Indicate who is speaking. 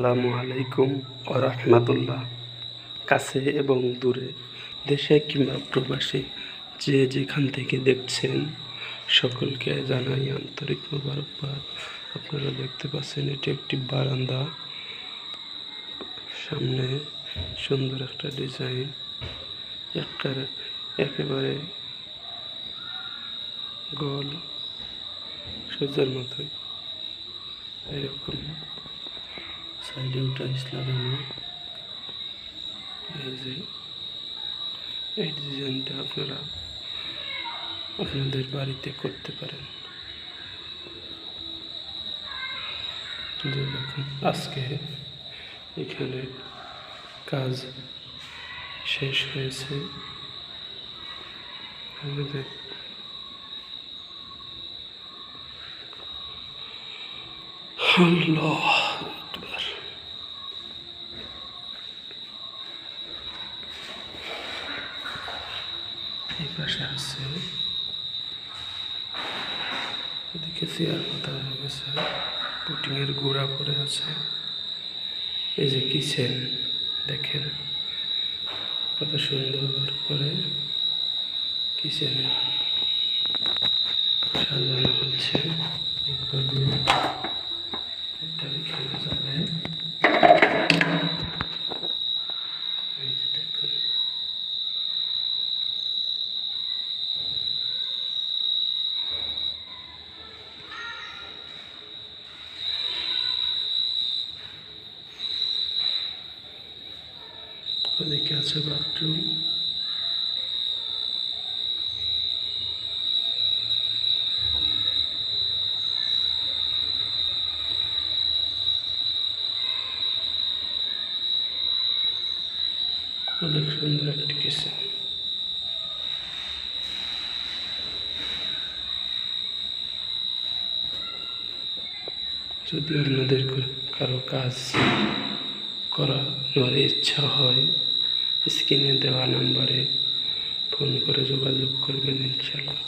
Speaker 1: আসসালামু আলাইকুম ও রহমতুল্লাহ। কাছে এবং দূরে, দেশে কিংবা প্রবাসী যে যেখান থেকে দেখছেন, সকলকে জানাই আন্তরিক মোবারকবাদ। আপনারা দেখতে পাচ্ছেন এটি একটি বারান্দা। সামনে সুন্দর একটা ডিজাইন। একটা একেবারে গোল সূর্যের মতোই। এরকম ওটা লাগানো এই ডিজাইনটা আপনারা আপনাদের বাড়িতে করতে পারেন। আজকে এখানে কাজ শেষ হয়েছে। আমাদের আল্লাহ। পাশে আছে। এদিকে চেয়ার পাতা হয়ে গেছে। পুটিংয়ের গুঁড়া পড়ে আছে। এই যে কিচেন দেখেন কত সুন্দর করে কিচেনে সাজানো হচ্ছে এগুলো দিয়ে এটা এখানে যাবে এই যে দেখুন ওদিকে আছে বাথরুম অনেক সুন্দর একটি কিচেন যদি আপনাদের কারও কাজ করানোর ইচ্ছা হয় স্ক্রিনে দেওয়া নাম্বারে ফোন করে যোগাযোগ করবেন ইনশাল্লাহ